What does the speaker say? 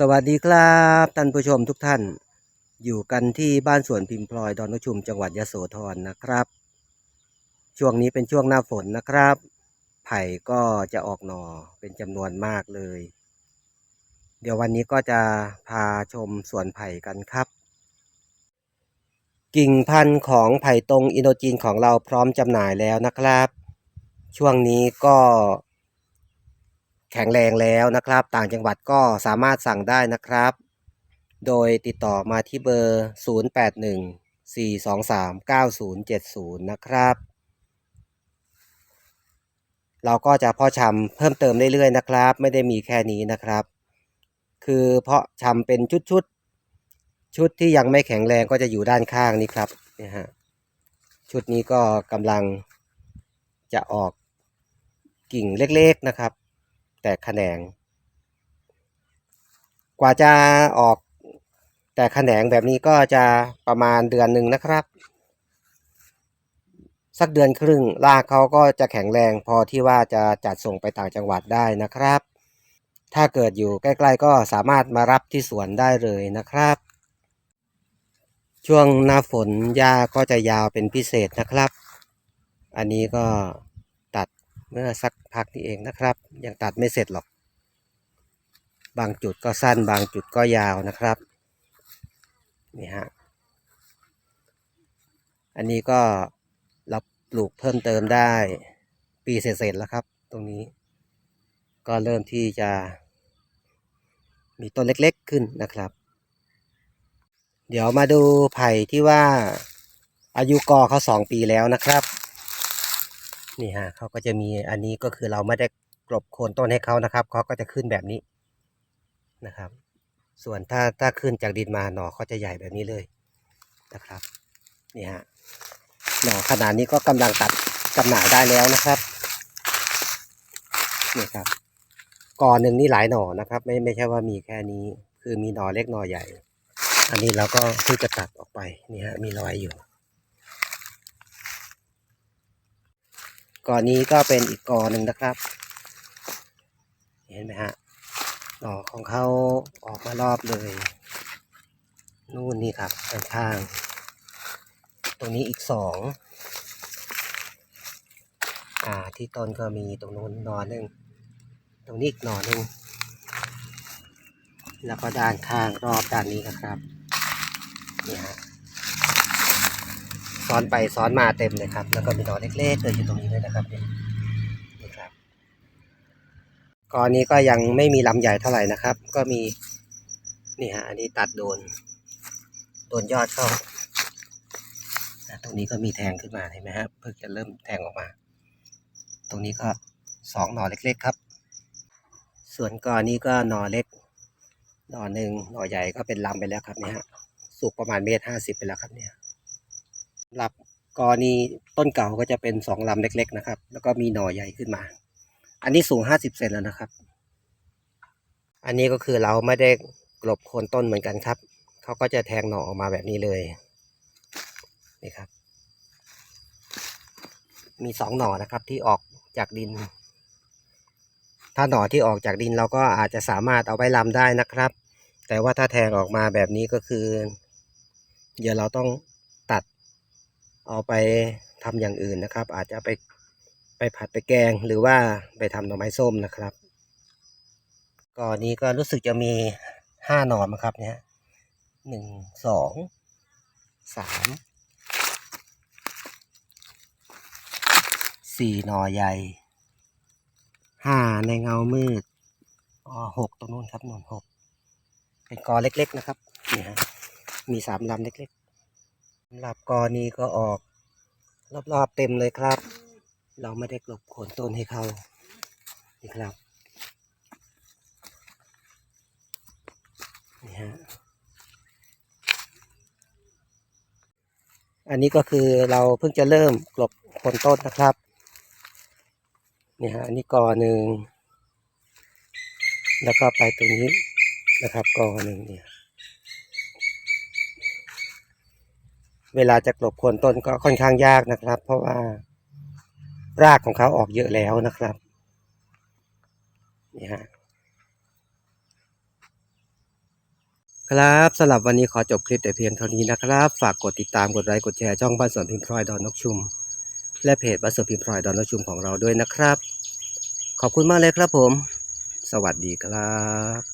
สวัสดีครับท่านผู้ชมทุกท่าน อยู่กันที่บ้านสวนพิมพ์พลอยดอนนชุมจังหวัดยโสธรนะครับ ช่วงนี้เป็นช่วงหน้าฝนนะครับ ไผ่ก็จะออกหน่อเป็นจำนวนมากเลย เดี๋ยววันนี้ก็จะพาชมสวนไผ่กันครับ กิ่งพันธุ์ของไผ่ตรงอินโดจีนของเราพร้อมจำหน่ายแล้วนะครับ ช่วงนี้ก็ แข็งแรงแล้วนะครับ ต่างจังหวัดก็สามารถสั่งได้นะครับ โดยติดต่อมาที่เบอร์ 0814239070 นะครับ เราก็จะเพาะชำเพิ่มเติมเรื่อยๆนะครับ ไม่ได้มีแค่นี้นะครับ คือเพาะชำเป็นชุดๆ ชุดที่ยังไม่แข็งแรงก็จะอยู่ด้านข้างนี้ครับนี่ฮะชุดนี้ก็กำลังจะออกกิ่งเล็กๆนะครับ แตกแขนง กว่าจะออกแตกแขนงแบบนี้ก็จะประมาณเดือนหนึ่งนะครับ สักเดือนครึ่งรากเขาก็จะแข็งแรงพอที่ว่าจะจัดส่งไปต่างจังหวัดได้นะครับ ถ้าเกิดอยู่ใกล้ๆก็สามารถมารับที่สวนได้เลยนะครับ ช่วงหน้าฝนหญ้าก็จะยาวเป็นพิเศษนะครับ อันนี้ก็ เมื่อสักพักนี้เองนะครับ ยังตัดไม่เสร็จหรอก บางจุดก็สั้นบางจุดก็ยาวนะครับนี่ฮะอันนี้ก็เราปลูกเพิ่มเติมได้ปีเศษๆแล้วครับ ตรงนี้ ก็เริ่มที่จะ มีต้นเล็กๆขึ้นนะครับ เดี๋ยวมาดูไผ่ที่ว่าอายุกอเขาสองปีแล้วนะครับ นี่ฮะเขาก็จะมีอันนี้ก็คือเราไม่ได้กลบโคนต้นให้เขานะครับเขาก็จะขึ้นแบบนี้นะครับ ส่วนถ้าถ้าขึ้นจากดินมาหน่อเขาจะใหญ่แบบนี้เลยนะครับนี่ฮะหน่อขนาดนี้ก็กำลังตัดจำหน่ายได้แล้วนะครับนี่ครับก่อนหนึ่งนี่หลายหน่อนะครับ ไม่ไม่ใช่ว่ามีแค่นี้ คือมีหน่อเล็กหน่อใหญ่ อันนี้เราก็เพิ่งจะตัดออกไปนี่ฮะมีรอยอยู่ กอนี้ก็เป็นอีกกอหนึ่งนะครับ เห็นไหมฮะดอกของเขาออกมารอบเลย นู่นนี่ครับด้านข้างตรงนี้อีกสองอ่าที่ต้นก็มีตรงนู้นหนอหนึ่งตรงนี้อีกหนอหนึ่งแล้วก็ด้านข้างรอบด้านนี้นะครับนี่ฮะ ซ้อนไปซ้อนมาเต็มเลยครับ แล้วก็มีหนอเล็กๆเลยอยู่ตรงนี้ด้วยนะครับนี่ครับกอนนี้ก็ยังไม่มีลำใหญ่เท่าไหร่นะครับ ก็มีนี่ฮะอันนี้ตัดโดน โดนยอดเข้าอะตรงนี้ก็มีแทงขึ้นมาเห็นไหมครับเพิ่งจะเริ่มแทงออกมา ตรงนี้ก็สองหน่อเล็กๆครับ ส่วนกอนนี้ก็หน่อเล็กหน่อหนึ่งหน่อใหญ่ก็เป็นลำไปแล้วครับเนี่ยฮะสูงประมาณเมตรห้าสิบไปแล้วครับเนี่ย หรับกรณีต้นเก่าก็จะเป็นสองลำเล็ก ๆ นะครับ แล้วก็มีหน่อใหญ่ขึ้นมา อันนี้สูงห้าสิบเซนแล้วนะครับ อันนี้ก็คือเราไม่ได้กลบโคนต้นเหมือนกันครับ เขาก็จะแทงหน่อออกมาแบบนี้เลย นี่ครับ มีสองหน่อนะครับที่ออกจากดิน ถ้าหน่อที่ออกจากดินเราก็อาจจะสามารถเอาไปลำได้นะครับ แต่ว่าถ้าแทงออกมาแบบนี้ก็คือ เดี๋ยวเราต้อง เอาไปทำอย่างอื่นนะครับ อาจจะไปไปผัดไปแกงหรือว่าไปทำหน่อไม้ส้มนะครับก่อนนี้ก็รู้สึกจะมีห้าหน่อมั้งครับเนี่ยหนึ่งสองสามสี่หน่อใหญ่ห้าในเงามืดอ๋อหกตรงนู้นครับนนหกเป็นกอเล็กๆนะครับเนี่ยฮะมีสามลำเล็กๆำหรับกอนี้ก็ออกรอบๆเต็มเลยครับ เราไม่ได้กลบโคนต้นให้เขานี่ครับนี่ฮะอันนี้ก็คือเราเพิ่งจะเริ่มกลบโคนต้นนะครับนี่ฮะอันนี้กอหนึ่งแล้วก็ไปตรงนี้นะครับกอหนึ่งเนี่ย เวลาจะกลบโคนต้นก็ค่อนข้างยากนะครับ เพราะว่ารากของเขาออกเยอะแล้วนะครับนี่ฮะครับสำหรับวันนี้ขอจบคลิปแต่เพียงเท่านี้นะครับ ฝากกดติดตามกดไลค์กดแชร์ช่องบ้านสวนพิมพ์พลอยดอนนกชุม และเพจบ้านสวนพิมพ์พลอยดอนนกชุมของเราด้วยนะครับ ขอบคุณมากเลยครับผม สวัสดีครับ